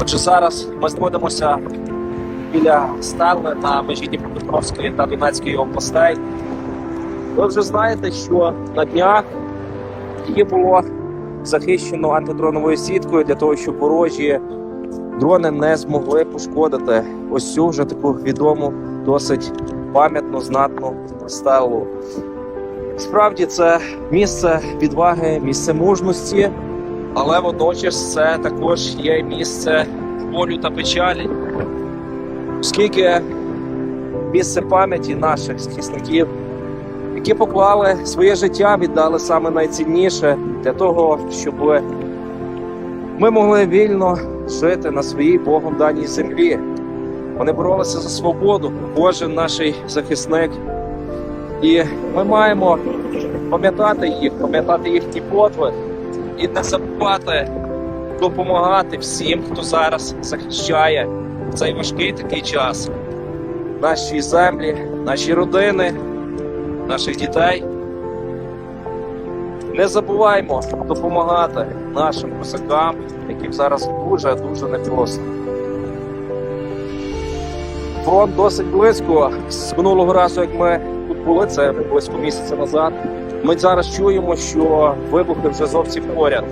Отже, зараз ми знаходимося біля Стелли на межі Дніпропетровської та Донецької областей. Ви вже знаєте, що на днях її було захищено антидроновою сіткою для того, щоб ворожі дрони не змогли пошкодити ось цю вже таку відому, досить пам'ятну, знатну стелу. Справді це місце відваги, місце мужності, але водночас це також є місце болю та печалі, оскільки місце пам'яті наших захисників, які поклали своє життя, віддали саме найцінніше для того, щоб ми могли вільно жити на своїй Богом даній землі. Вони боролися за свободу, кожен наш захисник. І ми маємо пам'ятати їх, пам'ятати їхній подвиг і не забувати допомагати всім, хто зараз захищає в цей важкий такий час наші землі, наші родини, наших дітей. Не забуваймо допомагати нашим козакам, яким зараз дуже дуже непросто. Фронт досить близько. З минулого разу, як ми були, це близько місяця назад. Ми зараз чуємо, що вибухи вже зовсім поряд.